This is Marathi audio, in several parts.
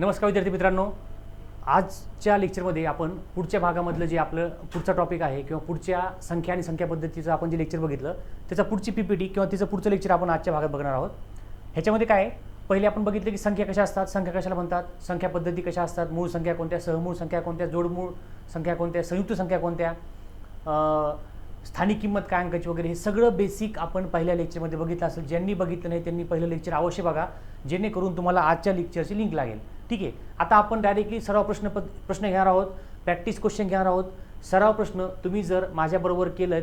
नमस्कार विद्यार्थी मित्रांनो. आजच्या लेक्चरमध्ये आपण पुढच्या भागामधलं जे आपलं पुढचा टॉपिक आहे किंवा पुढच्या संख्या आणि संख्या पद्धतीचं आपण जे लेक्चर बघितलं त्याचा पुढची पी पी टी किंवा तिचं पुढचं लेक्चर आपण आजच्या भागात बघणार आहोत. ह्याच्यामध्ये काय आहे? पहिले आपण बघितलं की संख्या कशा असतात? संख्या कशाला म्हणतात? संख्या पद्धती कशा असतात? मूळ संख्या कोणत्या? सहमूळ संख्या कोणत्या? जोडमूळ संख्या कोणत्या? संयुक्त संख्या कोणत्या? स्थानिक किंमत काय? अंकाची वगैरे हे सगळं बेसिक आपण पहिल्या लेक्चरमध्ये बघितलं असेल. ज्यांनी बघितलं नाही त्यांनी पहिलं लेक्चर अवश्य बघा. जेणेकरून तुम्हाला आजच्या लेक्चरची लिंक लागेल. ठीक आहे. आता आपण डायरेक्टली सराव प्रश्न प्रश्न घेणार आहोत प्रॅक्टिस क्वेश्चन घेणार आहोत. सराव प्रश्न तुम्ही जर माझ्याबरोबर केलं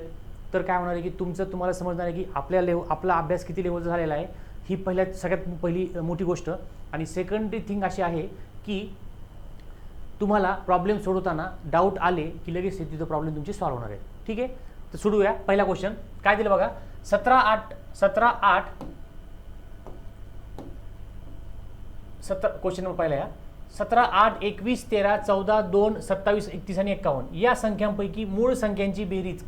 तर काय होणार आहे की तुमचं तुम्हाला समजणार आहे की आपल्या लेव आपला अभ्यास किती लेवलचा झालेला आहे. ही पहिल्या सगळ्यात पहिली मोठी गोष्ट. आणि सेकंडरी थिंग अशी आहे की तुम्हाला प्रॉब्लेम सोडवताना डाऊट आले की लगेच तिथं प्रॉब्लेम तुमची सॉल्व्ह होणार आहे. ठीक आहे? तर सोडूया पहिला क्वेश्चन काय दिलं बघा? सतरा आठ सतरा आठ सतरा क्वेश्चन नंबर पहिला या. सतरा आठ एकवीस तेरा चौदा दोन सत्तावीस एकतीस आणि एक्कावन्न. या संख्यांपैकी मूळ संख्यांची बेरीज.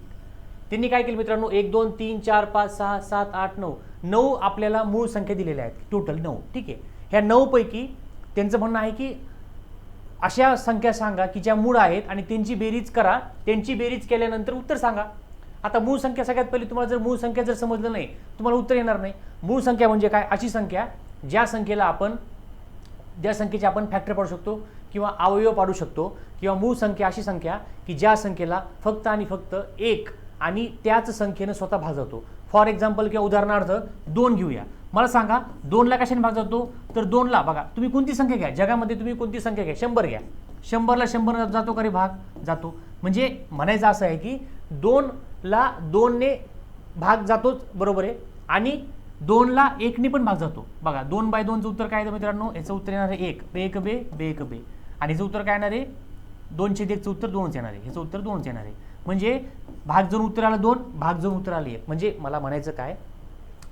त्यांनी काय केलं मित्रांनो? एक दोन तीन चार पाच सहा सात आठ नऊ. नऊ आपल्याला मूळ संख्या दिलेल्या आहेत. टोटल नऊ. ठीक आहे? ह्या नऊपैकी त्यांचं म्हणणं आहे की अशा संख्या सांगा की ज्या मूळ आहेत आणि त्यांची बेरीज करा. त्यांची बेरीज केल्यानंतर उत्तर सांगा. आता मूळ संख्या सगळ्यात पहिली तुम्हाला जर मूळ संख्या जर समजलं नाही तुम्हाला उत्तर येणार नाही. मूळ संख्या म्हणजे काय? अशी संख्या ज्या संख्येला आपण ज्या संख्येचे आपण फॅक्टर पाडू शकतो किंवा अवयव पाडू शकतो किंवा मूळ संख्या अशी संख्या की ज्या संख्येला फक्त आणि फक्त एक आणि त्याच संख्येनं स्वतः भाग जातो फॉर एक्झाम्पल किंवा उदाहरणार्थ दोन घेऊया. मला सांगा दोनला कशाने भाग जातो तर दोनला बघा तुम्ही कोणती संख्या घ्या? जगामध्ये तुम्ही कोणती संख्या घ्या? शंभर घ्या. शंभरला शंभर जातो का रे भाग? जातो. म्हणजे म्हणायचं असं आहे की दोनला दोनने भाग जातोच बरोबर आहे? आणि दोनला एकने पण भाग जातो. बघा दोन बाय दोनचं उत्तर काय आहे मित्रांनो? याचं उत्तर येणार आहे एक. बे एक बे बे एक बे. आणि याचं उत्तर काय येणार आहे? दोनशे एकचं उत्तर दोनच येणार आहे. ह्याचं उत्तर दोनच येणार आहे. म्हणजे भाग जाऊन उत्तर आलं दोन भाग जाऊन उत्तर आलं एक. म्हणजे मला म्हणायचं काय?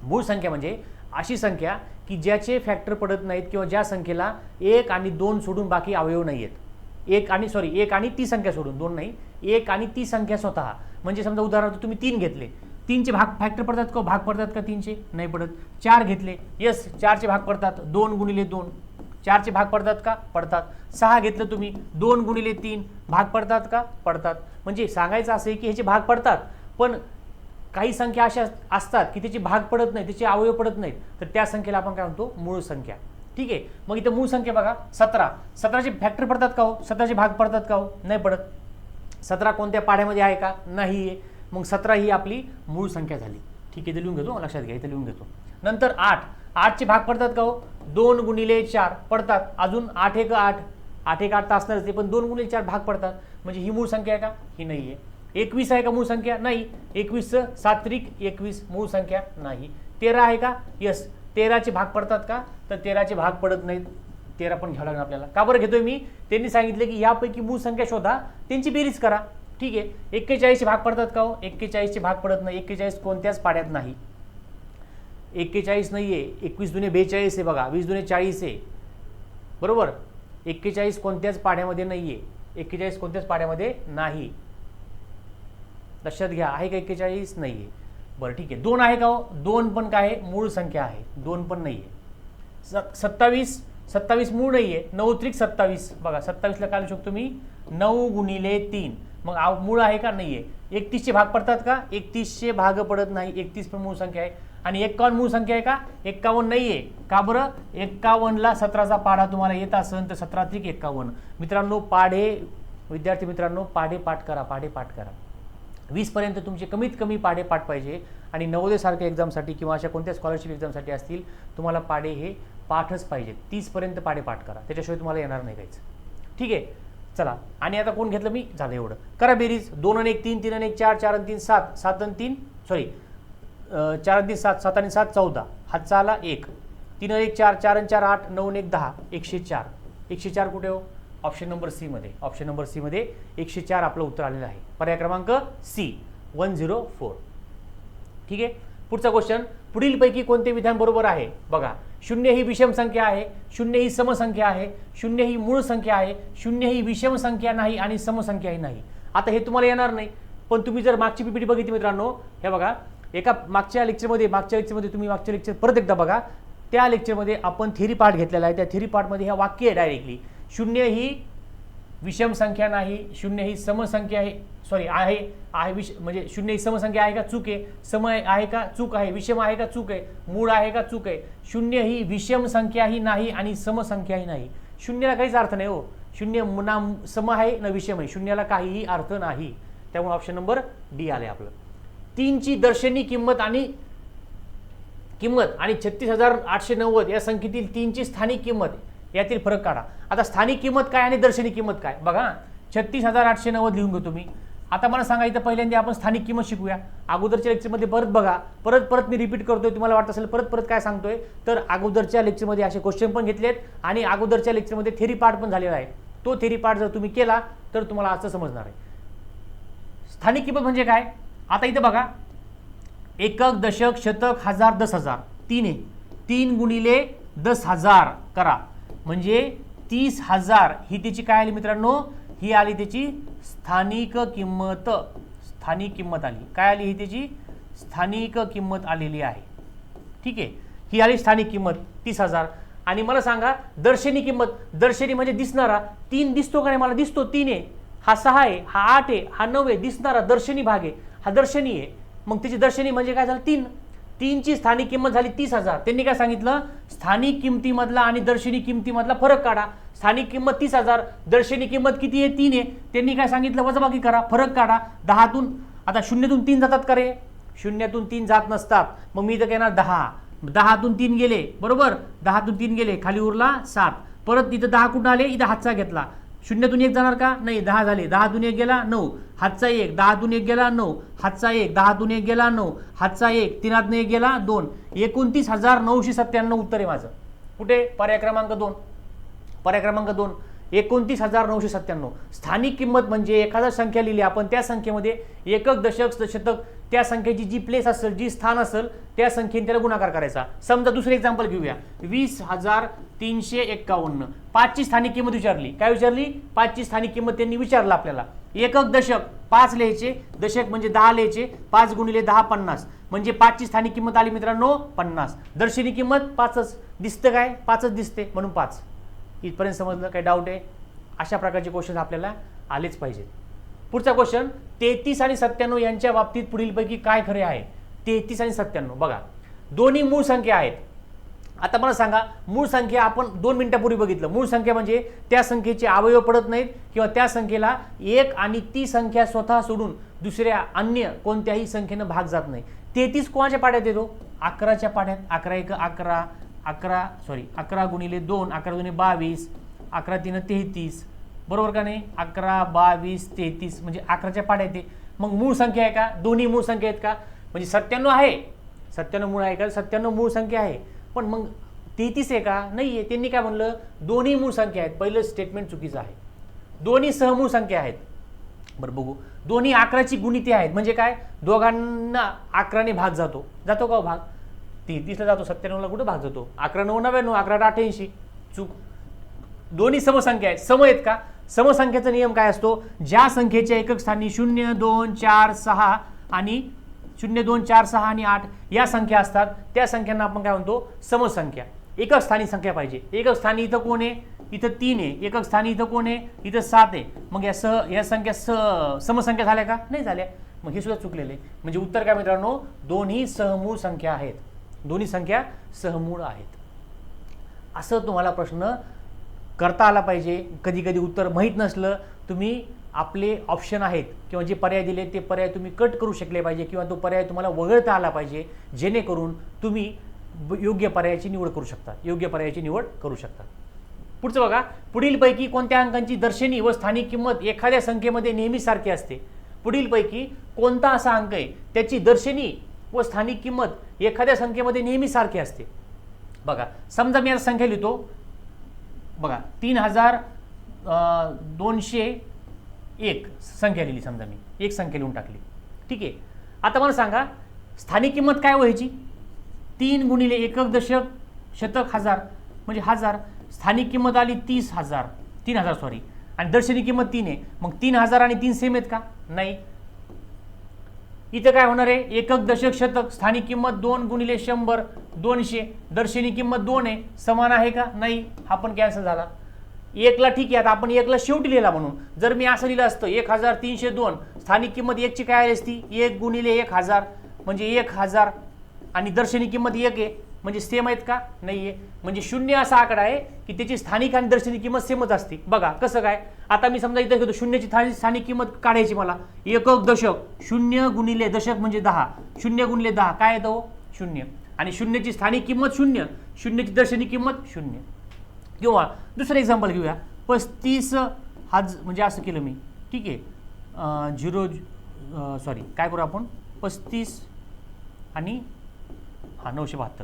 मूळ संख्या म्हणजे अशी संख्या की ज्याचे फॅक्टर पडत नाहीत किंवा ज्या संख्येला एक आणि दोन सोडून बाकी अवयव नाही आहेत एक आणि सॉरी एक आणि ती संख्या सोडून दोन नाही. एक आणि ती संख्या स्वतः. म्हणजे समजा उदाहरणार्थ तुम्ही तीन घेतले. तीनचे भाग फॅक्टर पडतात का? भाग पडतात का तीनचे? नाही पडत. चार घेतले. येस चारचे भाग पडतात. दोन गुणिले दोन. चारचे भाग पडतात का? पडतात. सहा घेतलं तुम्ही. दोन गुणिले तीन. भाग पडतात का? पडतात. म्हणजे सांगायचं असं आहे की ह्याचे भाग पडतात पण काही संख्या अशा असतात की त्याचे भाग पडत नाही त्याचे अवयव पडत नाहीत. तर त्या संख्येला आपण काय म्हणतो? मूळ संख्या. ठीक आहे? मग इथं मूळ संख्या बघा. सतरा. सतराचे फॅक्टर पडतात का हो? सतराचे भाग पडतात का हो? नाही पडत. सतरा कोणत्या पाढ्यामध्ये आहे का? नाही आहे मग सतरा ही आपली मूळ संख्या झाली. ठीक आहे ते लिहून घेतो लक्षात घ्या इथे लिहून घेतो. नंतर आठ. आठचे भाग पडतात का हो? दोन गुणिले चार पडतात. अजून आठ एक आठ. आठ एक आठ तर असणारच ते पण दोन गुणिले चार भाग पडतात. म्हणजे ही मूळ संख्या आहे का? ही नाही आहे एकवीस आहे का मूळ संख्या? नाही. एकवीसचं सात्विक एकवीस मूळ संख्या नाही. तेरा आहे का? यस. तेराचे भाग पडतात का? तर तेराचे भाग पडत नाहीत. तेरा पण घ्यावं लागणार आपल्याला. का बरं घेतोय मी? त्यांनी सांगितलं की यापैकी मूळ संख्या शोधा. त्यांची बेरीज करा. ठीक आहे. एक्केचाळीसचे भाग पडतात का हो? एक्केचाळीसचे भाग पडत नाही. एक्केचाळीस कोणत्याच पाड्यात नाही. एक्केचाळीस नाही आहे एकवीस दुने बेचाळीस आहे बघा. वीस दुने चाळीस आहे. बरोबर? एक्केचाळीस कोणत्याच पाड्यामध्ये नाही आहे एक्केचाळीस कोणत्याच पाड्यामध्ये नाही. लक्षात घ्या आहे का एक्केचाळीस? नाही आहे बरं ठीक आहे. दोन आहे का हो? दोन पण काय आहे? मूळ संख्या आहे. दोन पण नाही आहे स सत्तावीस सत्तावीस मूळ नाही आहे नऊ त्रिक सत्तावीस. बघा सत्तावीसला काय लिहू शकतो मी? नऊ गुणिले तीन. मग आव मूळ आहे का? नाही आहे एकतीसचे भाग पडतात का? एकतीसचे भाग पडत नाही. एकतीस पण मूळ संख्या आहे. आणि एक्कावन्न मूळ संख्या आहे का? एक्कावन्न नाही आहे का बरं? एक्कावन्नला सतराचा पाढा तुम्हाला येत असेल तर सतरा त्रिक एक्कावन्न. मित्रांनो पाढे विद्यार्थी मित्रांनो पाढे पाठ करा पाढे पाठ करा. वीसपर्यंत तुमचे कमीत कमी पाढे पाठ पाहिजे. आणि नवोदयसारख्या एक्झामसाठी किंवा अशा कोणत्या स्कॉलरशिप एक्झामसाठी असतील तुम्हाला पाढे हे पाठच पाहिजे तीसपर्यंत पाढे पाठ करा. त्याच्याशिवाय तुम्हाला येणार नाही काहीच. ठीक आहे? चला. आणि आता कोण घेतलं मी? झालं एवढं. करा बेरीज. दोन आणि एक तीन तीन आणि एक चार चार आणि तीन सात. सात आणि तीन सॉरी चार आणि तीन सात. सात आणि सात चौदा. हातचा आला एक. तीन आणि एक चार. चार आणि चार आठ. नऊ आणि एक दहा. एकशे चार. एकशे चार कुठे हो? ऑप्शन नंबर सीमध्ये ऑप्शन नंबर सीमध्ये एकशे चार आपलं उत्तर आलेलं आहे. पर्याय क्रमांक सी वन झिरो फोर. ठीक आहे? पुढचा क्वेश्चन पुढीलपैकी कोणते विधान बरोबर आहे? बघा शून्य ही विषम संख्या आहे शून्य ही समसंख्या आहे शून्य ही मूळ संख्या आहे शून्य ही विषम संख्या नाही आणि समसंख्याही नाही. आता हे तुम्हाला येणार नाही पण तुम्ही जर मागची पीपीटी बघितली मित्रांनो हे बघा एका मागच्या लेक्चरमध्ये मागच्या लेक्चरमध्ये तुम्ही मागच्या लेक्चर परत एकदा बघा त्या लेक्चरमध्ये आपण थेरी पार्ट घेतलेला आहे त्या थेरी पार्टमध्ये ह्या वाक्य आहे डायरेक्टली शून्य ही विषम संख्या नाही शून्य ही समसंख्या आहे. सॉरी आहे आहे विष म्हणजे शून्य ही समसंख्या आहे का चूक आहे. सम आहे का चूक आहे. विषम आहे का चूक आहे. मूळ आहे का चूक आहे. शून्य ही विषम संख्याही नाही आणि समसंख्याही नाही. शून्याला काहीच अर्थ नाही हो. शून्य ना सम आहे ना विषम आहे. शून्याला काहीही अर्थ नाही. त्यामुळे ऑप्शन नंबर डी आले आपलं. तीनची दर्शनी किंमत आणि किंमत आणि छत्तीस हजार आठशे नव्वद या संख्येतील तीनची स्थानिक किंमत. यातील फरक काढा. आता स्थानिक किंमत काय आणि दर्शनी किंमत काय? बघा छत्तीस हजार आठशे नव्वद लिहून घेऊ तुम्ही. आता मला सांगा इथं पहिल्यांदा आपण स्थानिक किंमत शिकूया. अगोदरच्या लेक्चरमध्ये परत बघा. परत परत मी रिपीट करतोय तुम्हाला वाटत असेल परत परत काय सांगतोय? तर अगोदरच्या लेक्चरमध्ये असे क्वेश्चन पण घेतलेत आणि अगोदरच्या लेक्चरमध्ये थेरी पार्ट पण झालेला आहे. तो थेरी पार्ट जर तुम्ही केला तर तुम्हाला असं समजणार आहे. स्थानिक किंमत म्हणजे काय? आता इथं बघा. एकक दशक शतक हजार दस हजार. तीन आहे. तीन गुणिले दस हजार करा. म्हणजे तीस हजार ही त्याची काय आली मित्रांनो? ही आली त्याची स्थानिक किंमत स्थानिक किंमत आली. काय आली ही त्याची? स्थानिक किंमत आलेली आहे. ठीक आहे? ही आली स्थानिक किंमत तीस हजार. आणि मला सांगा दर्शनी किंमत दर्शनी म्हणजे दिसणारा. तीन दिसतो का नाही? मला दिसतो तीन आहे. हा सहा आहे हा आठ आहे हा नऊ आहे दिसणारा दर्शनी भाग आहे. हा दर्शनी आहे. मग त्याची दर्शनी म्हणजे काय झालं? तीन. तीनची स्थानिक किंमत झाली तीस हजार. त्यांनी काय सांगितलं? स्थानिक किमतीमधला आणि दर्शनी किमतीमधला फरक काढा. स्थानिक किंमत तीस हजार दर्शनी किंमत किती आहे? तीन आहे. त्यांनी काय सांगितलं? वजाबाकी करा फरक काढा. दहातून आता शून्यातून तीन जातात का रे? शून्यातून तीन जात नसतात. मग मी इथं घेणार दहा. दहातून तीन गेले. बरोबर? दहातून तीन गेले. खाली उरला सात. परत इथं दहा कुठं आले? इथं हातचा घेतला. शून्यातून एक जाणार का? नाही दहा झाले. दहातून एक गेला नऊ. हातचा एक दहातून एक गेला नऊ. हातचा एक दहातून एक गेला नऊ. हातचा एक तीनातून एक गेला दोन. एकोणतीस हजार नऊशे सत्त्याण्णव उत्तर आहे माझं. कुठे? पर्याय क्रमांक दोन. पर्याय क्रमांक दोन. एकोणतीस हजार नऊशे सत्त्याण्णव. स्थानिक किंमत म्हणजे एखादा संख्या लिहिली आपण त्या संख्येमध्ये एकक दशक दशतक त्या संख्येची जी प्लेस असेल जी स्थान असेल त्या संख्येने त्याला गुणाकार करायचा. समजा दुसरे एक्झाम्पल घेऊया. वीस हजार तीनशे एक्कावन्न पाचची स्थानिक किंमत विचारली. काय विचारली? पाचची स्थानिक किंमत त्यांनी विचारलं आपल्याला. एकक दशक पाच लिहायचे. दशक म्हणजे दहा लिहायचे. पाच गुणिले दहा पन्नास. म्हणजे पाचची स्थानिक किंमत आली मित्रांनो पन्नास. दर्शनी किंमत पाचच. दिसतं काय? पाचच दिसते म्हणून पाच. इथपर्यंत समजलं काही डाऊट आहे? अशा प्रकारचे क्वेश्चन आपल्याला आलेच पाहिजेत. पुढचा क्वेश्चन तेहतीस आणि सत्त्याण्णव यांच्या बाबतीत पुढीलपैकी काय खरे आहे? तेहतीस आणि सत्त्याण्णव. बघा दोन्ही मूळ संख्या आहेत. आता मला सांगा मूळ संख्या आपण दोन मिनिटापूर्वी बघितलं. मूळ संख्या म्हणजे त्या संख्येचे अवयव पडत नाहीत किंवा त्या संख्येला एक आणि ती संख्या स्वतः सोडून दुसऱ्या अन्य कोणत्याही संख्येनं भाग जात नाही. तेहतीस कोणाच्या पाड्यात येतो? अकराच्या पाड्यात. अकरा एक अकरा. अकरा सॉरी अकरा गुणिले दोन अकरा गुणिले बावीस अकरा तीन तेहतीस. बरोबर का नाही? अकरा बावीस तेहतीस म्हणजे अकराच्या पाड्या येते मग मूळ संख्या आहे का? दोन्ही मूळ संख्या आहेत का? म्हणजे सत्त्याण्णव आहे. सत्त्याण्णव मूळ आहे का? सत्त्याण्णव मूळ संख्या आहे. पण मग तेहतीस आहे का? नाही आहे त्यांनी काय म्हणलं? दोन्ही मूळ संख्या आहेत. पहिलं स्टेटमेंट चुकीचं आहे. दोन्ही सहमूळ संख्या आहेत. बरं बघू. दोन्ही अकराची गुणिते आहेत. म्हणजे काय? दोघांना अकराने भाग जातो. जातो का हो भाग? तेहतीसला जातो सत्त्याण्णवला कुठं भाग जातो अकरा नऊ नव्याण्णव अकरा अठ्ठ्याऐंशी चूक. दोन्ही समसंख्या आहेत. सम आहेत का? समसंख्येचा नियम काय असतो? ज्या संख्येच्या एकक स्थानी शून्य दोन चार सहा आणि शून्य दोन चार सहा आणि आठ या संख्या असतात त्या संख्यांना आपण काय म्हणतो? समसंख्या. एकक स्थानी संख्या पाहिजे. एकक स्थानी इथं कोण आहे? इथं तीन आहे. एकक स्थानी इथं कोण आहे? इथं सात आहे. मग या सह या संख्या स समसंख्या झाल्या का? नाही झाल्या. मग हे सुद्धा चुकलेले आहे. म्हणजे उत्तर काय मित्रांनो? दोन्ही सहमूळ संख्या आहेत. दोन्ही संख्या सहमूळ आहेत. असं तुम्हाला प्रश्न करता आला पाहिजे. कधी कधी उत्तर माहीत नसलं तुम्ही आपले ऑप्शन आहेत किंवा जे पर्याय दिले ते पर्याय तुम्ही कट करू शकले पाहिजे किंवा तो पर्याय तुम्हाला वगळता आला पाहिजे जेणेकरून तुम्ही योग्य पर्यायाची निवड करू शकता. योग्य पर्यायाची निवड करू शकता. पुढचं बघा पुढीलपैकी कोणत्या अंकांची दर्शनी व स्थानिक किंमत एखाद्या संख्येमध्ये नेहमी सारखी असते? पुढीलपैकी कोणता असा अंक आहे? त्याची दर्शनी व स्थानिक किंमत एखाद्या संख्येमध्ये नेहमी सारखी असते. बघा समजा मी आता संख्या लिहितो. बघा तीन हजार दोनशे एक संख्या लिहिली समजा मी. एक संख्या लिहून टाकली. ठीक आहे. आता मला सांगा स्थानिक किंमत काय व्हायची तीन गुणिले एकक दशक शतक हजार म्हणजे हजार. स्थानिक किंमत आली तीस हजार. तीन हजार सॉरी आणि दर्शनी किंमत तीन आहे. मग तीन हजार आणि तीन सेम आहेत का? नाही. इथं काय होणार आहे? एकक दशक शतक स्थानिक किंमत दोन गुणिले शंभर दोनशे. दर्शनी किंमत दोन आहे. समान आहे का? नाही. हा पण कॅन्सल झाला. एकला ठीक आहे. आता आपण एकला शेवटी लिहिला म्हणून. जर मी असं लिहिलं असतं एक हजार तीनशे दोन. स्थानिक किंमत एकची काय आली असती? एक गुणिले एक हजार. म्हणजे एक हजार. आणि दर्शनी किंमत एक आहे. म्हणजे सेम आहेत का? नाही आहे म्हणजे शून्य असा आकडा आहे की त्याची स्थानिक आणि दर्शनी किंमत सेमच असते. बघा कसं काय? आता मी समजा इथं घेतो शून्याची स्थानिक स्थानिक किंमत काढायची मला. एकक दशक शून्य गुणिले दशक म्हणजे दहा. शून्य गुणिले दहा काय येतं हो? शून्य. आणि शून्याची स्थानिक किंमत शून्य शून्याची दर्शनी किंमत शून्य. किंवा दुसरं एक्झाम्पल घेऊया. पस्तीस हाज म्हणजे असं केलं मी. ठीक आहे. झिरो सॉरी काय करू आपण? पस्तीस आणि हा नऊशे बहात्तर.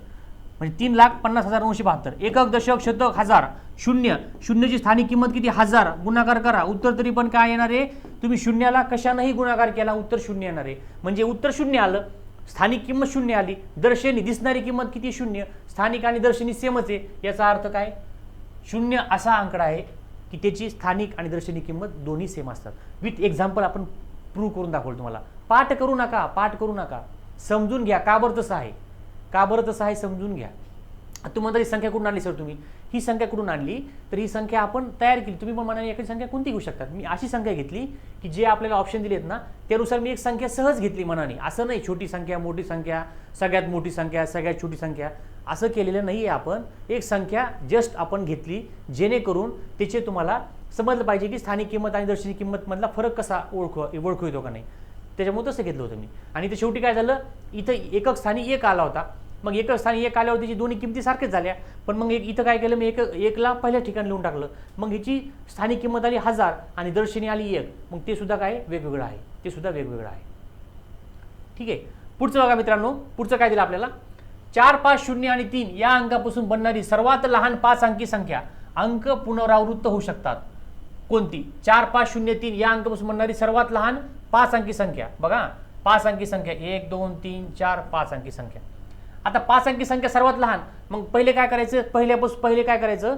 म्हणजे तीन लाख पन्नास हजार नऊशे बहात्तर. एकक दशक शतक हजार. शून्य. शून्यची स्थानिक किंमत किती? हजार. गुणाकार करा. उत्तर तरी पण काय येणार आहे? तुम्ही शून्याला कशानंही गुणाकार केला उत्तर शून्य येणार आहे. म्हणजे उत्तर शून्य आलं स्थानिक किंमत शून्य आली दर्शनी दिसणारी किंमत किती शून्य. स्थानिक आणि दर्शनी सेमच आहे. याचा अर्थ काय? शून्य असा आंकडा आहे की त्याची स्थानिक आणि दर्शनी किंमत दोन्ही सेम असतात. विथ एक्झाम्पल आपण प्रूव्ह करून दाखवलं तुम्हाला. पाठ करू नका पाठ करू नका. समजून घ्या का बरं तसं आहे? का बरं तसं आहे समजून घ्या. तुम्ही म्हणता ही संख्या कुठून आणली सर तुम्ही? ही संख्या कुठून आणली? तर ही संख्या आपण तयार केली. तुम्ही पण म्हणाली एखादी संख्या कोणती घेऊ शकतात मी अशी संख्या घेतली की जे आपल्याला ऑप्शन दिलेत ना त्यानुसार मी एक संख्या सहज घेतली मनाने. असं नाही छोटी संख्या मोठी संख्या सगळ्यात मोठी संख्या सगळ्यात छोटी संख्या. असं केलेलं नाही आहे आपण. एक संख्या जस्ट आपण घेतली जेणेकरून त्याचे तुम्हाला समजलं पाहिजे की स्थानिक किंमत आणि दर्शनी किंमतमधला फरक कसा ओळख ओळखू येतो का नाही. त्याच्यामुळे तसं घेतलं होतं मी. आणि ते शेवटी काय झालं? इथं एकक स्थानी एक आला होता. मग एकच स्थानी एक आल्यावर त्याची दोन्ही किमती सारख्याच झाल्या. पण मग एक इथं काय केलं मी एक एकला पहिल्या ठिकाणी लिहून टाकलं. मग हिची स्थानिक किंमत आली हजार आणि दर्शनी आली एक. मग ते सुद्धा काय? वेगवेगळं आहे. ते सुद्धा वेगवेगळं आहे. ठीक आहे? पुढचं बघा मित्रांनो. पुढचं काय दिलं आपल्याला? चार पाच शून्य आणि तीन या अंकापासून बनणारी सर्वात लहान पाच अंकी संख्या. अंक पुनरावृत्त होऊ शकतात. कोणती? चार पाच शून्य तीन या अंकापासून बनणारी सर्वात लहान पाच अंकी संख्या. बघा. पाच अंकी संख्या. एक दोन तीन चार पाच अंकी संख्या. आता पाच अंकी संख्या सर्वात लहान. मग पहिले काय करायचं? पहिल्यापासून पहिले काय करायचं?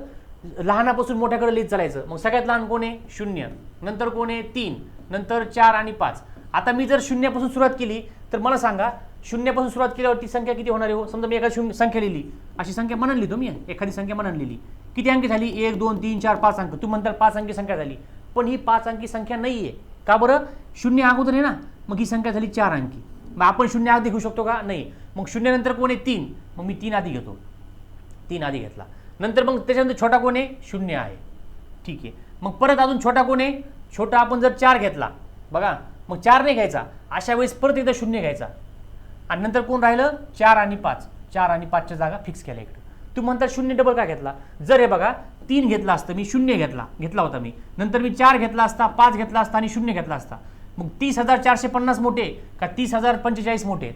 लहानापासून मोठ्याकडे लिहित चालायचं. मग सगळ्यात लहान कोण आहे? शून्य. नंतर कोण आहे? तीन. नंतर चार आणि पाच. आता मी जर शून्यापासून सुरुवात केली तर मला सांगा शून्यापासून सुरुवात केल्यावर ती संख्या किती होणार आहे हो? समजा मी एखादी शून्य संख्या लिहिली. अशी संख्या म्हणून लिहितो मी एखादी संख्या म्हणून लिहिली किती अंकी झाली? एक दोन तीन चार पाच अंक. तू म्हणताल पाच अंकी संख्या झाली. पण ही पाच अंकी संख्या नाही आहे का बरं? शून्य अगोदर आहे ना? मग ही संख्या झाली चार अंकी. मग आपण शून्य आधी घेऊ शकतो का? नाही. मग शून्यानंतर कोण आहे? तीन. मग मी तीन आधी घेतो. तीन आधी घेतला. नंतर मग त्याच्यानंतर छोटा कोण आहे? शून्य आहे. ठीक आहे. मग परत अजून छोटा कोण आहे? छोटा आपण जर चार घेतला बघा मग चार नाही घ्यायचा. अशा वेळेस परत एकदा शून्य घ्यायचा. आणि नंतर कोण राहिलं? चार आणि पाच. चार आणि पाचच्या जागा फिक्स केल्या इकडे. तू म्हणता शून्य डबल का घेतला? जर हे बघा तीन घेतला असतं मी शून्य घेतला. घेतला होता मी. नंतर मी चार घेतला असता पाच घेतला असता आणि शून्य घेतला असता. मग तीस हजार चारशे पन्नास मोठे का तीस हजार पंचेचाळीस मोठे?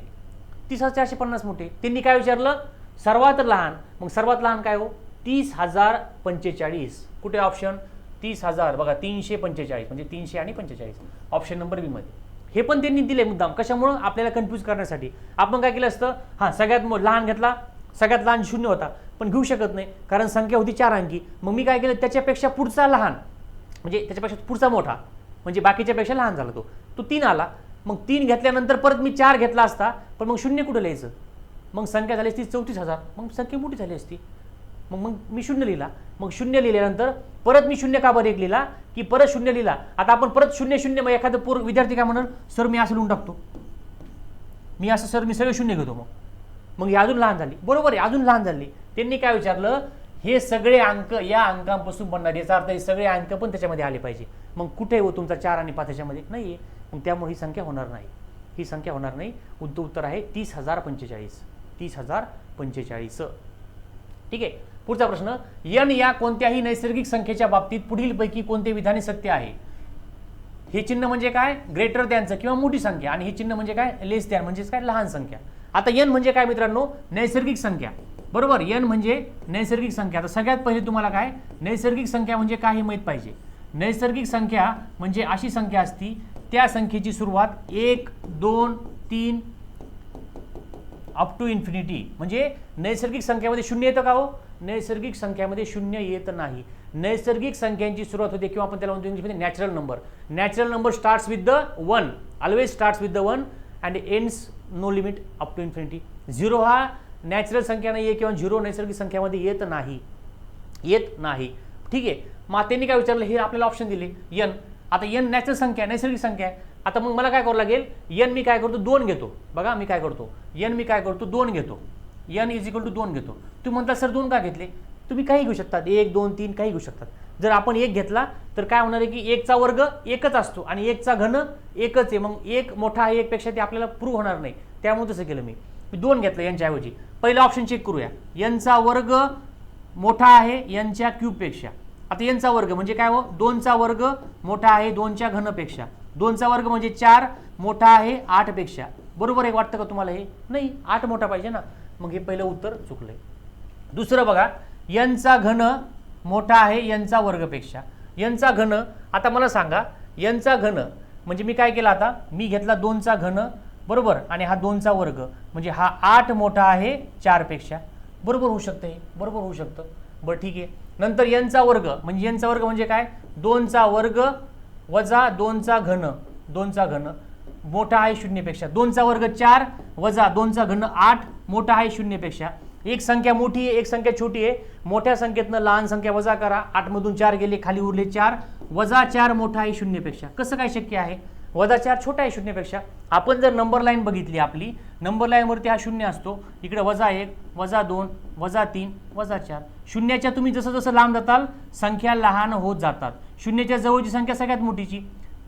तीस हजार चारशे पन्नास मोठे. त्यांनी काय विचारलं? सर्वात लहान. मग सर्वात लहान काय हो? तीस हजार पंचेचाळीस. कुठे ऑप्शन तीस हजार. बघा तीनशे पंचेचाळीस. म्हणजे तीनशे आणि पंचेचाळीस. ऑप्शन नंबर बी मध्ये. हे पण त्यांनी दिले मुद्दाम. कशामुळं? आपल्याला कन्फ्यूज करण्यासाठी. आपण काय केलं असतं? हां सगळ्यात मो- लहान घेतला. सगळ्यात लहान शून्य होता. पण घेऊ शकत नाही कारण संख्या होती चार अंकी. मग मी काय केलं? त्याच्यापेक्षा पुढचा लहान. म्हणजे त्याच्यापेक्षा पुढचा मोठा. म्हणजे बाकीच्यापेक्षा लहान झाला तो. तो तीन आला. मग तीन घेतल्यानंतर परत मी चार घेतला असता पण मग शून्य कुठं लिहायचं? मग संख्या झाली असती चौतीस हजार मग संख्या मोठी झाली असती. मग मग मी शून्य लिहिला. मग शून्य लिहिल्यानंतर परत मी शून्य का बरं एक लिहिला? की परत शून्य लिहिला. आता आपण परत शून्य शून्य मग एखादं पूर्व विद्यार्थी काय म्हणून सर मी असं लिहून टाकतो. मी असं सर मी सगळं शून्य घेतो मग. मग ही अजून लहान झाली. बरोबर आहे अजून लहान झाली. त्यांनी काय विचारलं? हे सगळे अंक या अंकांपासून बनणार याचा अर्थ हे सगळे अंक पण त्याच्यामध्ये आले पाहिजे. मग कुठे हो तुमचा चार आणि पाच याच्यामध्ये? नाही आहे मग त्यामुळे ही संख्या होणार नाही. ही संख्या होणार नाही. उद्ध उत्तर आहे तीस हजार पंचेचाळीस. तीस हजार पंचेचाळीस. ठीक आहे. पुढचा प्रश्न यन या कोणत्याही नैसर्गिक संख्येच्या बाबतीत पुढीलपैकी कोणते विधाने सत्य आहे? हे चिन्ह म्हणजे काय? ग्रेटर दॅनचं किंवा मोठी संख्या. आणि हे चिन्ह म्हणजे काय? लेस दॅन म्हणजेच काय? लहान संख्या. आता यन म्हणजे काय मित्रांनो? नैसर्गिक संख्या. बरोबर? यन म्हणजे नैसर्गिक संख्या. आता सगळ्यात पहिले तुम्हाला काय? नैसर्गिक संख्या म्हणजे काय हे माहीत पाहिजे. नैसर्गिक संख्या म्हणजे अशी संख्या असती त्या संख्येची सुरुवात एक दोन तीन अप टू इन्फिनिटी म्हणजे नैसर्गिक संख्यामध्ये शून्य येतं का हो? नैसर्गिक संख्यामध्ये शून्य येत नाही. नैसर्गिक संख्यांची सुरुवात होते किंवा आपण त्याला म्हणतो इंग्लिशमध्ये natural number natural number starts with the one always starts with the one and ends no limit up to infinity zero हा नॅचरल संख्या नाही आहे किंवा झिरो नैसर्गिक संख्यामध्ये येत नाही. येत नाही. ठीक आहे. मग काय विचारलं? हे आपल्याला ऑप्शन दिले. यन आता यन नॅचरल संख्या आहे, नैसर्गिक संख्या आहे. आता मग मला काय करावं लागेल? यन मी काय करतो? दोन घेतो. बघा मी काय करतो? यन मी काय करतो? दोन घेतो. यन इज इक्वल टू दोन घेतो. तुम्ही म्हणता सर दोन का घेतले? तुम्ही काही घेऊ शकतात. एक दोन तीन काही घेऊ शकतात. जर आपण एक घेतला तर काय होणार आहे की एकचा वर्ग एकच असतो आणि एकचा घन एकच आहे. मग एक मोठा आहे एकपेक्षा ते आपल्याला प्रूव्ह होणार नाही. त्यामुळे तसं केलं मी. मी दोन घेतलं यांच्याऐवजी पहिलं ऑप्शन चेक करूया. यांचा वर्ग मोठा आहे यांच्या क्यूबपेक्षा आता यांचा वर्ग म्हणजे काय हो? दोनचा वर्ग मोठा आहे दोनच्या घनपेक्षा. दोनचा वर्ग म्हणजे चार मोठा आहे आठपेक्षा. बरोबर आहे वाटतं का तुम्हाला हे? नाही आठ मोठा पाहिजे ना. मग हे पहिलं उत्तर चुकलंय. दुसरं बघा यांचा घन मोठा आहे यांचा वर्गपेक्षा. यांचा घन आता मला सांगा यांचा घन म्हणजे मी काय केलं आता? मी घेतला दोनचा घन बरोबर? आणि हा दोनचा वर्ग म्हणजे हा आठ मोठा आहे चारपेक्षा. बरोबर होऊ शकतं हे? बरोबर होऊ शकतं. बरं ठीक आहे. नंतर यांचा वर्ग. म्हणजे यांचा वर्ग म्हणजे काय? दोनचा वर्ग वजा दोनचा घन. दोनचा घन. मोठा आहे शून्यपेक्षा. दोनचा वर्ग चार वजा दोनचा घन आठ. मोठा आहे शून्यपेक्षा. एक संख्या मोठी आहे एक संख्या छोटी आहे. मोठ्या संख्येतनं लहान संख्या वजा करा. आठमधून चार गेले खाली उरले चार. वजा चार मोठा आहे शून्यपेक्षा. कसं काय शक्य आहे? वजा चार छोटा आहे शून्यपेक्षा. आपण जर नंबर लाईन बघितली आपली नंबर लाईनवरती हा शून्य असतो. इकडे वजा एक वजा दोन वजा तीन वजा चार. शून्याच्या तुम्ही जसं जसं लांब जाताल संख्या लहान होत जातात. शून्याच्या जवळची संख्या सगळ्यात मोठीची.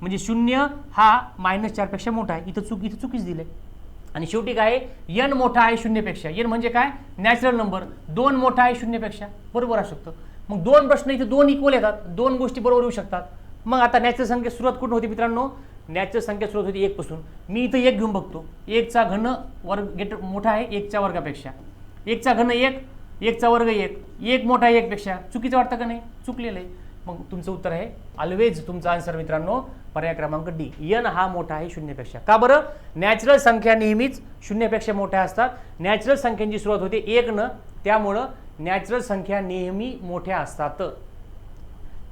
म्हणजे शून्य हा मायनस चारपेक्षा मोठा आहे. इथं चुक इथं चुकीच आहे आणि शेवटी काय यन मोठा आहे शून्यपेक्षा. यन म्हणजे काय? नॅचरल नंबर दोन मोठा आहे शून्यपेक्षा. बरोबर असू शकतं. मग दोन प्रश्न इथे दोन इक्वल येतात. दोन गोष्टी बरोबर येऊ शकतात. मग आता नॅचरल संख्या सुरुवात कुठून होती मित्रांनो? नॅचरल संख्या सुरुवात होती एकपासून. मी इथं एक घेऊन बघतो. एकचा घन वर्ग गेट मोठा आहे एकच्या वर्गापेक्षा. एकचा घन एक एकचा वर्ग एक. एक मोठा आहे एकपेक्षा. चुकीचं वाटतं का नाही? चुकलेलं आहे. मग तुमचं उत्तर आहे ऑलवेज तुमचं आन्सर मित्रांनो पर्याय क्रमांक डी यन हा मोठा आहे शून्यपेक्षा. का बरं? नॅचरल संख्या नेहमीच शून्यपेक्षा मोठ्या असतात. नॅचरल संख्यांची सुरुवात होते एक न त्यामुळं नॅचरल संख्या नेहमी मोठ्या असतात.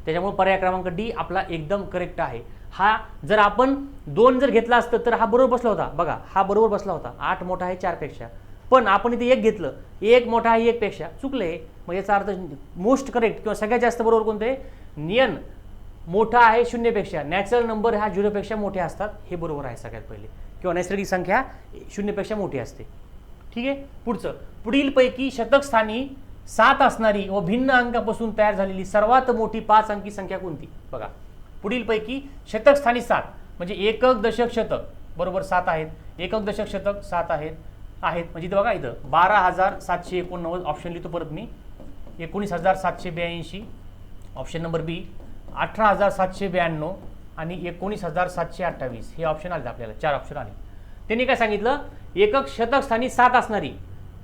त्याच्यामुळे पर्याय क्रमांक डी आपला एकदम करेक्ट आहे. हा जर आपण दोन जर घेतला असतं तर हा बरोबर बसला होता. बघा हा बरोबर बसला होता. आठ मोठा आहे चारपेक्षा. पण आपण इथे एक घेतलं. एक मोठा आहे एकपेक्षा. चुकले मग याचा अर्थ मोस्ट करेक्ट किंवा सगळ्यात जास्त बरोबर कोणतं आहे? नियन मोठा आहे शून्यपेक्षा. नॅचरल नंबर हा झिरोपेक्षा मोठे असतात. हे बरोबर आहे सगळ्यात पहिले. किंवा नैसर्गिक संख्या शून्यपेक्षा मोठी असते. ठीक आहे? पुढचं. पुढीलपैकी शतक स्थानी सात असणारी व भिन्न अंकापासून तयार झालेली सर्वात मोठी पाच अंकी संख्या कोणती? बघा. पुढीलपैकी शतकस्थानी सात. म्हणजे एकक दशक शतक. बरोबर सात आहेत. एकक दशक शतक सात आहेत. आहेत. म्हणजे इथं बघा इथं. बारा हजार सातशे एकोणनव्वद. ऑप्शन लिहितो परत मी. एकोणीस हजार सातशे ब्याऐंशी. ऑप्शन नंबर बी अठरा हजार सातशे ब्याण्णव आणि एकोणीस हजार सातशे अठ्ठावीस. हे ऑप्शन आले आपल्याला. चार ऑप्शन आले. त्यांनी काय सांगितलं? एकक शतक स्थानी सात असणारी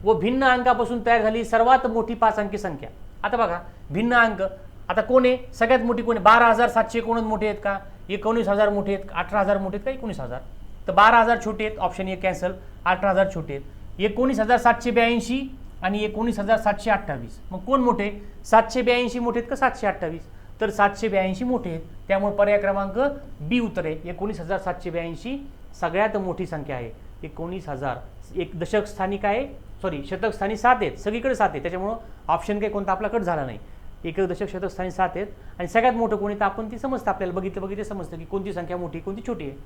व भिन्न अंकापासून तयार झाली सर्वात मोठी पाच अंकी संख्या. आता बघा. भिन्न अंक. आता कोण आहे? सगळ्यात मोठी कोण आहे? बारा हजार सातशे एकोणच मोठे आहेत का? एकोणीस हजार मोठे आहेत अठरा हजार मोठे आहेत का? एकोणीस हजार. तर बारा हजार छोटे आहेत. ऑप्शन ए कॅन्सल अठरा हजार छोटे आहेत. एकोणीस हजार सातशे ब्याऐंशी आणि एकोणीस हजार सातशे अठ्ठावीस. मग कोण मोठे? सातशे ब्याऐंशी मोठे आहेत का सातशे अठ्ठावीस? तर सातशे ब्याऐंशी मोठे आहेत. त्यामुळे पर्याय क्रमांक बी उत्तर आहे. एकोणीस हजार सातशे ब्याऐंशी सगळ्यात मोठी संख्या आहे. एकोणीस हजार. एक दशक स्थानी काय आहे. सॉरी शतक स्थानी सात आहेत. सगळीकडे सात आहेत. त्याच्यामुळं ऑप्शन काही कोणता आपला कट झाला नाही. एक दशक शतक स्थानी सात आहेत. आणि सगळ्यात मोठं कोणी तर आपण ती समजतं. आपल्याला बघितलं बघितलं समजतं की कोणती संख्या मोठी कोणती छोटी आहे.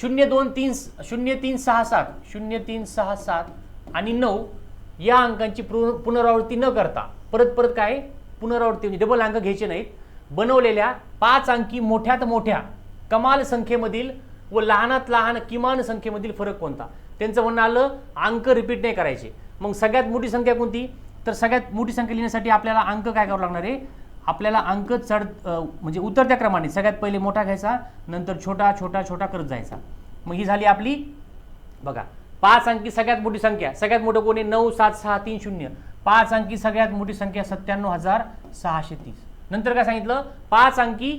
शून्य दोन तीन शून्य तीन सहा सात शून्य तीन सहा सात आणि नऊ या अंकांची पुनरावृत्ती न करता परत परत काय? पुनरावृत्ती म्हणजे डबल अंक घ्यायचे नाहीत. बनवलेल्या पाच अंकी मोठ्यात मोठ्या कमाल संख्येमधील व लहानात लहान किमान संख्येमधील फरक कोणता? त्यांचं म्हणणं आलं अंक रिपीट नाही करायचे. मग सगळ्यात मोठी संख्या कोणती? तर सगळ्यात मोठी संख्या लिहिण्यासाठी आपल्याला अंक काय करावं लागणार आहे? आपल्याला अंक चढ म्हणजे उतरत्या क्रमाने. सगळ्यात पहिले मोठा घ्यायचा नंतर छोटा छोटा छोटा करत जायचा. मग ही झाली आपली बघा पाच अंकी सगळ्यात मोठी संख्या. सगळ्यात मोठं कोण आहे? नऊ सात सहा तीन शून्य. पाच अंकी सगळ्यात मोठी संख्या सत्त्याण्णव हजार सहाशे तीस. नंतर काय सांगितलं? पाच अंकी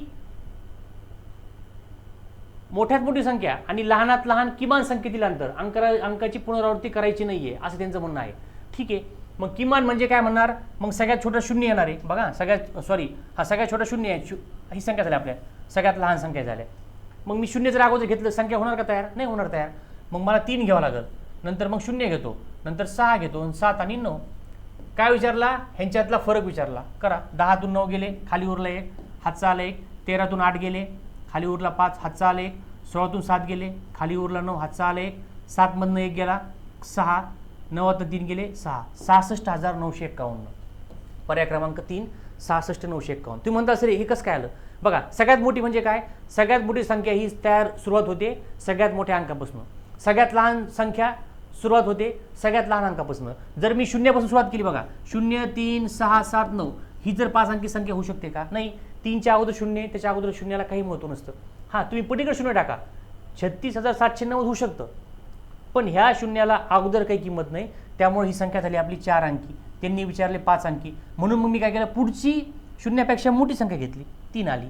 मोठ्यात मोठी संख्या आणि लहानात लहान किमान संख्येतील अंतर अंक अंकाची पुनरावृत्ती करायची नाहीये असं त्यांचं म्हणणं आहे. ठीक आहे. मग किमान म्हणजे काय म्हणणार? मग सगळ्यात छोटं शून्य येणार आहे. बघा सगळ्यात सॉरी हा सगळ्यात छोटं शून्य आहे. शू- ही संख्या झाली आपल्या. सगळ्यात लहान संख्या झाल्या मग मी शून्य जर अगोदर घेतलं संख्या होणार का तयार? नाही होणार तयार. मग मला तीन घ्यावं लागेल. नंतर मग शून्य घेतो. नंतर सहा घेतो. आणि सात आणि नऊ. काय विचारला? ह्यांच्यातला फरक विचारला. करा. दहातून नऊ गेले खाली उरला एक हातचा आला एक तेरातून आठ गेले खाली उरला पाच हातचा आला एक सोळातून सात गेले खाली उरला नऊ हातचा आला एक सातमधनं एक गेला सहा नव्वद तीन गेले सहा. सहासष्ट हजार नऊशे एक्कावन्न पर्याय क्रमांक तीन सहासष्ट नऊशे एक्कावन्न तुम्ही म्हणता सर हे कसं काय आलं? बघा सगळ्यात मोठी म्हणजे काय? सगळ्यात मोठी संख्या ही तयार सुरुवात होते सगळ्यात मोठ्या अंकापासून. सगळ्यात लहान संख्या सुरुवात होते सगळ्यात लहान अंकापासून. जर मी शून्यापासून सुरुवात केली बघा शून्य तीन सहा सात नऊ ही जर पाच अंकी संख्या होऊ शकते का? नाही. तीनच्या अगोदर शून्य त्याच्या अगोदर शून्याला काही महत्त्व नसतं. हां तुम्ही पटीकडे शून्य टाका. छत्तीस हजार सातशे नव्वद होऊ शकतं. पण ह्या शून्याला अगोदर काही किंमत नाही. त्यामुळे ही संख्या झाली आपली चार अंकी. त्यांनी विचारले पाच अंकी. म्हणून मग मी काय केलं? पुढची शून्यापेक्षा मोठी संख्या घेतली. तीन आली.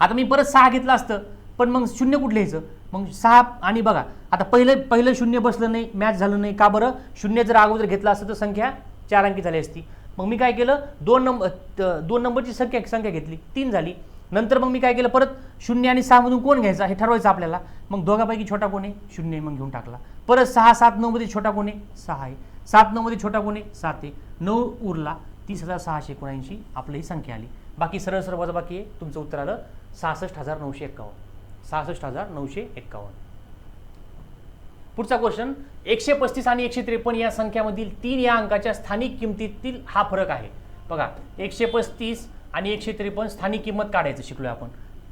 आता मी परत सहा घेतलं असतं पण मग शून्य कुठलं यायचं? मग सहा आणि बघा आता पहिलं पहिलं शून्य बसलं नाही मॅच झालं नाही. का बरं? शून्य जर अगोदर घेतलं असतं तर संख्या चार अंकी झाली असती. मग मी काय केलं? दोन नंबर दोन नंबरची संख्या संख्या घेतली. तीन झाली. नंतर मग मी काय केलं परत शून्य आणि सहामधून कोण घ्यायचा? हे ठरवायचं आपल्याला. मग दोघापैकी छोटा कोण आहे? शून्य मग घेऊन टाकला. परत सहा सात नऊमध्ये छोटा कोण आहे? सहा आहे. सात नऊमध्ये छोटा कोण आहे? सात आहे. नऊ उरला तीस हजार सहाशे एकोणऐंशी आपली ही संख्या आली. बाकी सरळ सरळ वजा बाकी आहे. तुमचं उत्तर आलं सहासष्ट हजार नऊशे एक्कावन्न. सहासष्ट हजार नऊशे एक्कावन्न. पुढचा क्वेश्चन एकशे पस्तीस आणि एकशे त्रेपन्न या संख्यामधील तीन या अंकाच्या स्थानिक किमतीतील हा फरक आहे. बघा एकशे पस्तीस आणि एकशे त्रेपन्न स्थानिक किंमत काढायचं शिकलो आपण.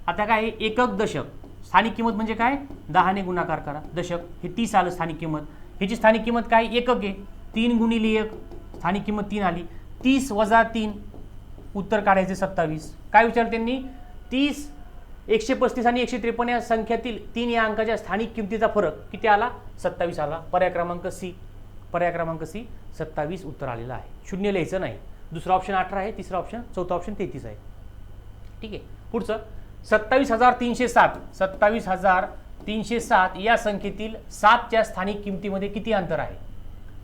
आता काय आहे? एकक दशक. स्थानिक किंमत म्हणजे काय? दहाने गुणाकार करा. दशक हे तीस आलं स्थानिक किंमत. ह्याची स्थानिक किंमत काय? एकक आहे. तीन गुणिले एक. स्थानिक किंमत तीन आली. तीस वजा तीन उत्तर काढायचे सत्तावीस. काय विचारलं त्यांनी? तीस एकशे पस्तीस आणि एकशे त्रेपन्न या संख्यातील तीन या अंकाच्या स्थानिक किमतीचा फरक किती आला? सत्तावीस आला. पर्याय क्रमांक सी. पर्याय क्रमांक सी सत्तावीस उत्तर आलेलं आहे. शून्य लिहायचं नाही. दुसरा ऑप्शन अठरा आहे तिसरा ऑप्शन चौथा ऑप्शन तेहतीस आहे. ठीक आहे? पुढचं सत्तावीस हजार तीनशे सात सत्तावीस हजार तीनशे सात या संख्येतील सातच्या स्थानिक किमतीमध्ये किती अंतर आहे?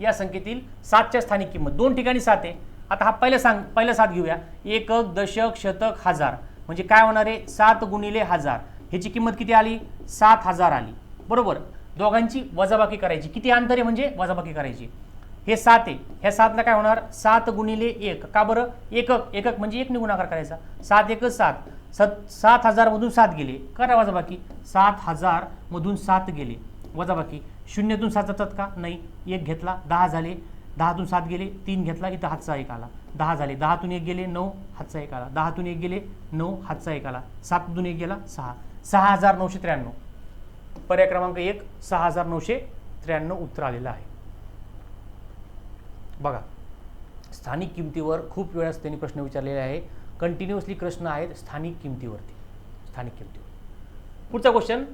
या संख्येतील सातच्या स्थानिक किंमत दोन ठिकाणी सात आहे. आता हा पहिलं सांग पहिला सात घेऊया. एकक दशक शतक हजार. म्हणजे काय होणार आहे? सात गुणिले हजार. ह्याची किंमत किती आली? सात हजार आली. बरोबर? दोघांची वजाबाकी करायची. किती अंतर आहे म्हणजे? वजाबाकी करायची. हे सात आहे. ह्या सातला काय होणार? सात गुणिले एक. का बरं? एकक. एकक म्हणजे एक गुणाकार करायचा. सात एकच सात. सत सात हजारमधून सात गेले. करा वजाबाकी. सात हजारमधून सात गेले. वजाबाकी. शून्यातून सात जातात का? नाही. एक घेतला दहा झाले. दहातून सात गेले तीन घेतला इथं हातचा एक आला. दहा झाले. दहातून एक गेले नऊ हातचा एक आला. दहातून एक गेले नऊ हातचा एक आला. सातमधून एक गेला सहा. सहा हजार नऊशे त्र्याण्णव. पर्याय क्रमांक एक सहा हजार नऊशे त्र्याण्णव उत्तर आलेलं आहे. बघा स्थानिक किमतीवर खूप वेळास त्यांनी प्रश्न विचारलेले आहे. कंटिन्युअसली प्रश्न आहेत स्थानिक किमतीवरती. स्थानिक किमतीवर. पुढचा क्वेश्चन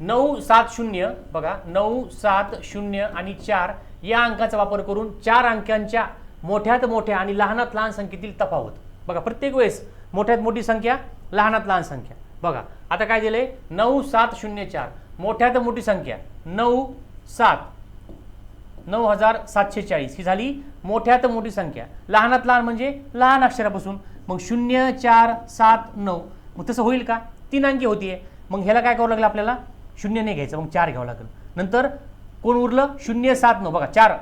नऊ सात शून्य बघा नऊ सात शून्य आणि चार या अंकाचा वापर करून चार अंकांच्या मोठ्यात मोठ्या आणि लहानात लहान संख्येतील तफावत. बघा प्रत्येक वेळेस मोठ्यात मोठी संख्या लहानात लहान संख्या. बघा आता काय दिलंय? नऊ सात शून्य चार. मोठ्यात मोठी संख्या. नऊ सात. नऊ हजार सातशे चाळीस ही झाली मोठ्यात मोठी संख्या. लहानात लहान म्हणजे लहान अक्षरापासून. मग शून्य चार सात नऊ. मग तसं होईल का? तीन अंकी होतीये. मग ह्याला काय करावं लागलं आपल्याला? शून्य नाही घ्यायचं. मग चार घ्यावं लागेल. नंतर कोण उरलं? शून्य सात नऊ. बघा चार.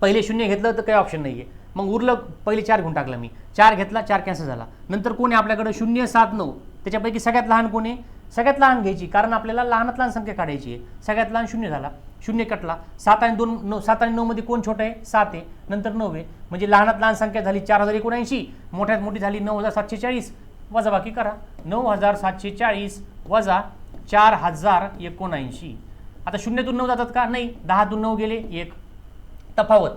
पहिले शून्य घेतलं तर काही ऑप्शन नाही आहे मग उरलं पहिले चार घेऊन टाकलं मी. चार घेतला चार कॅन्सल झाला. नंतर कोण आहे आपल्याकडं? शून्य सात नऊ. त्याच्यापैकी सगळ्यात लहान कोण आहे? सगळ्यात लहान घ्यायची कारण आपल्याला लहानात लहान संख्या काढायची आहे. सगळ्यात लहान शून्य झाला. शून्य कटला. सात आणि दोन नऊ सात आणि नऊमध्ये कोण छोटं आहे? सात आहे. नंतर नऊ आहे. म्हणजे लहानात लहान संख्या झाली चार हजार एकोणऐंशी मोठ्यात मोठी झाली नऊ हजार सातशे चाळीस. वजा बाकी करा. नऊ हजार सातशे चाळीस वजा चार हजार एकोणऐंशी. आता शून्यातून नऊ जातात का? नाही. दहातून नऊ गेले एक. तफावत.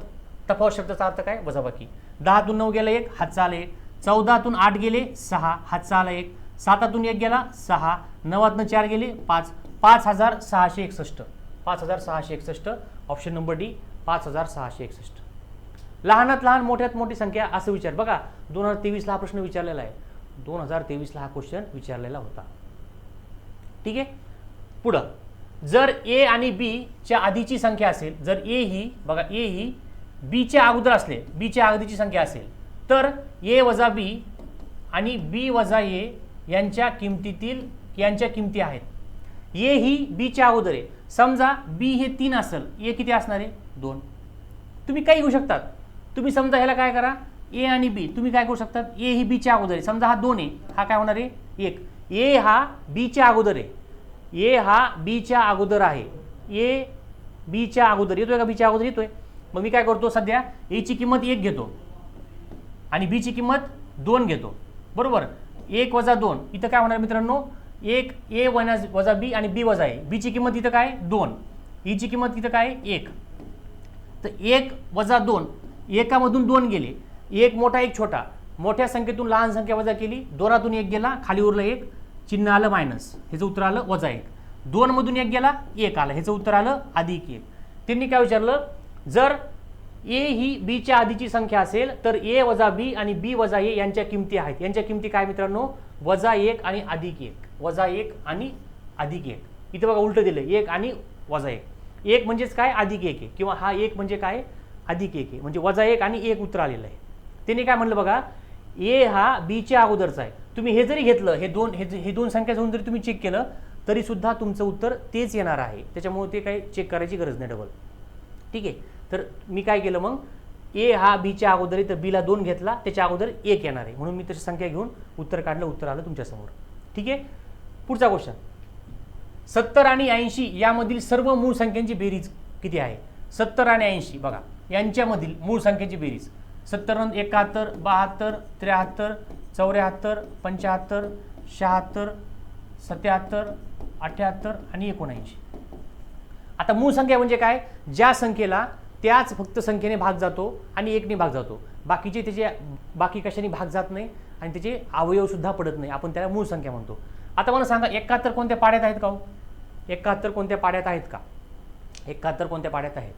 तफावत शब्दाचा अर्थ काय? वजाबाकी दहातून नऊ गेला एक हातचा आला एक. चौदातून आठ गेले सहा हातचा आला एक. सातातून एक गेला सहा नवातनं चार गेले पाच पाच हजार सहाशे एकसष्ट. पाच हजार सहाशे एकसष्ट ऑप्शन नंबर डी पाच हजार सहाशे एकसष्ट. लहानात लहान मोठ्यात मोठी संख्या असं विचार. बघा दोन हजार तेवीसला हा प्रश्न विचारलेला आहे. दोन हजार तेवीसला हा क्वेश्चन विचारलेला होता. ठीक आहे? पुढं. जर ए आणि बी च्या आधीची संख्या असेल जर ए ही बघा ए ही बीच्या अगोदर असले बीच्या अगदीची संख्या असेल तर ए वजा बी आणि बी वजा ए यांच्या किमतीतील यांच्या किमती आहेत. ए ही बीच्या अगोदर आहे. समजा बी हे तीन असेल ए किती असणार आहे? दोन. तुम्ही काही घेऊ शकतात. तुम्ही समजा ह्याला काय करा? ए आणि बी तुम्ही काय करू शकतात? ए ही बीच्या अगोदर आहे. समजा हा दोन आहे. हा काय होणार आहे? एक. ए हा बीच्या अगोदर आहे. ए हा बीच्या अगोदर आहे. ए बीच्या अगोदर. येतोय का बीच्या अगोदर? येतोय. मग मी काय करतो सध्या? एची किंमत एक घेतो. आणि बीची किंमत दोन घेतो. बरोबर? एक वजा दोन. इथं काय होणार मित्रांनो? एक ए वजा वजा बी आणि बी वजा ए बीची किंमत इथं काय? दोन. E ईची किंमत इथं काय? एक. तर एक वजा दोन एकामधून दोन गेले. एक मोठा एक छोटा. मोठ्या संख्येतून लहान संख्या वजा केली. दोरातून एक गेला खाली उरलं एक. चिन्ह आलं मायनस ह्याचं उत्तर आलं वजा एक. दोनमधून एक गेला एक आलं. ह्याचं उत्तर आलं अधिक एक. त्यांनी काय विचारलं? जर ए ही बीच्या आधीची संख्या असेल तर ए वजा बी आणि बी वजा ए यांच्या किमती आहेत. यांच्या किमती काय मित्रांनो? वजा एक आणि अधिक एक. वजा एक आणि अधिक एक. इथं बघा उलटं दिलं एक आणि वजा एक. एक म्हणजेच काय? अधिक एक आहे. किंवा हा एक म्हणजे काय? अधिक एक आहे. म्हणजे वजा एक आणि एक उत्तर आलेलं आहे. त्यांनी काय म्हणलं बघा? ए हा बीच्या अगोदरचा आहे. तुम्ही हे जरी घेतलं हे दोन हे हे दोन संख्या जाऊन जरी तुम्ही चेक केलं तरी सुद्धा तुमचं उत्तर तेच येणार आहे. त्याच्यामुळे ते काही चेक करायची गरज नाही डबल ठीक आहे? तर मी काय केलं मग? ए हा बीच्या अगोदर आहे तर बीला दोन घेतला त्याच्या अगोदर एक येणार आहे. म्हणून मी तशी संख्या घेऊन उत्तर काढलं उत्तर आलं तुमच्यासमोर. ठीक आहे? पुढचा क्वेश्चन सत्तर आणि ऐंशी यामधील सर्व मूळ संख्यांची बेरीज किती आहे? सत्तर आणि ऐंशी बघा. यांच्यामधील मूळ संख्येची बेरीज. सत्तर नंतर एकाहत्तर बहात्तर त्र्याहत्तर चौऱ्याहत्तर पंच्याहत्तर शहात्तर सत्याहत्तर अठ्याहत्तर आणि एकोणऐंशी. आता मूळ संख्या म्हणजे काय? ज्या संख्येला त्याच फक्त संख्येने भाग जातो आणि एकने भाग जातो. बाकीचे त्याचे बाकी कशाने भाग जात नाही आणि त्याचे अवयवसुद्धा पडत नाही. आपण त्याला मूळ संख्या म्हणतो. आता मला सांगा एकाहत्तर कोणत्या पाड्यात आहेत का हो? एकाहत्तर कोणत्या पाड्यात आहेत का? एकाहत्तर कोणत्या पाड्यात आहेत?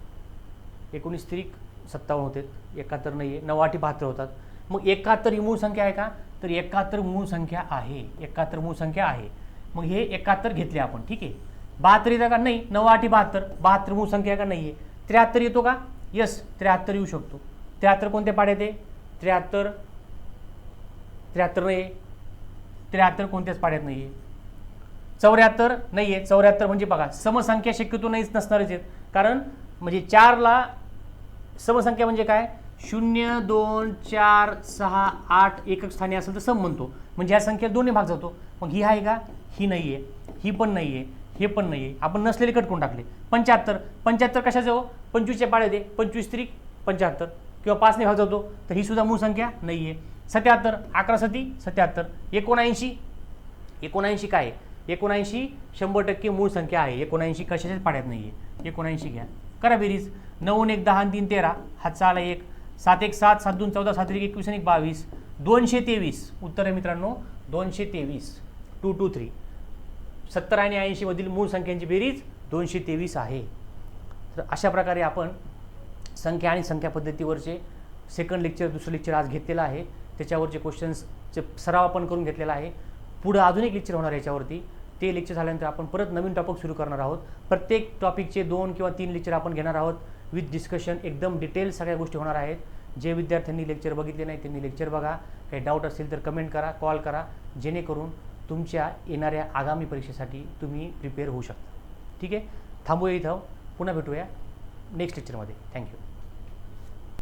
एकोणीस त्रिक सत्तावन्न होते. एकाहत्तर नाही आहे नवाठी बहात्तर होतात. मग एकाहत्तर ही मूळ संख्या आहे का? तर एकाहत्तर मूळ संख्या आहे. एकाहत्तर मूळ संख्या आहे. मग हे एकाहत्तर घेतले आपण. ठीक आहे? बहात्तर येतं का? नाही. नवाठी बहात्तर. बहात्तर मूळ संख्या आहे का? नाही आहे त्र्याहत्तर येतो का? यस. त्र्याहत्तर येऊ शकतो. त्र्याहत्तर कोणत्या पाड्यात आहे? त्र्याहत्तर. त्र्याहत्तर नाही त्र्याहत्तर कोणत्याच पाड्यात नाही आहे चौऱ्याहत्तर नाही आहे चौऱ्याहत्तर म्हणजे बघा समसंख्या शक्यतो नाहीच नसणारच आहेत. कारण म्हणजे चारला समसंख्या म्हणजे काय? शून्य दोन चार सहा आठ एकक स्थानी असेल तर सम म्हणतो. म्हणजे ह्या संख्या दोन्ही भाग जातो. मग ही आहे का? ही नाही आहे ही पण नाही आहे हे पण नाही आहे आपण नसलेले कटकून टाकले. पंच्याहत्तर. पंच्याहत्तर कशाचं हो पंचवीसच्या पाड्यात आहे. पंचवीस त्रिक पंच्याहत्तर. किंवा पाचने भाग जातो. तर ही सुद्धा मूळ संख्या नाही आहे सत्याहत्तर अकरा सती सत्याहत्तर. एकोणऐंशी. एकोणऐंशी काय? एकोणऐंशी शंभर टक्के मूळ संख्या आहे. एकोणऐंशी कशाच्याच पाड्यात नाही आहे एकोणऐंशी घ्या. करा बेरीज. नऊ एक दहा तीन तेरा. हातचा आला एक. सात एक सात. सात दोन चौदा सात एक एकवीस आणि एक बावीस. दोनशे तेवीस. उत्तर आहे मित्रांनो दोनशे तेवीस. टू टू थ्री सत्तर आणि ऐंशीमधील मूळ संख्यांची बेरीज दोनशे तेवीस आहे. तर अशा प्रकारे आपण संख्या आणि संख्या पद्धतीवरचे सेकंड लेक्चर दुसरं लेक्चर आज घेतलेलं आहे. त्याच्यावरचे क्वेश्चन्सचे सराव आपण करून घेतलेला आहे पुढं अजून एक लेक्चर होणार आहे याच्यावरती. ते लेक्चर झाल्यानंतर आपण परत नवीन टॉपिक सुरू करणार आहोत. प्रत्येक टॉपिकचे दोन किंवा तीन लेक्चर आपण घेणार आहोत. विथ डिस्कशन एकदम डिटेल सगळ्या गोष्टी होणार आहेत. जे विद्यार्थ्यांनी लेक्चर बघितले नाही त्यांनी लेक्चर बघा. काही डाऊट असेल तर कमेंट करा कॉल करा. जेणेकरून तुमच्या येणाऱ्या आगामी परीक्षेसाठी तुम्ही प्रिपेअर होऊ शकता. ठीक आहे? थांबूया इथं. पुन्हा भेटूया नेक्स्ट लेक्चरमध्ये थँक्यू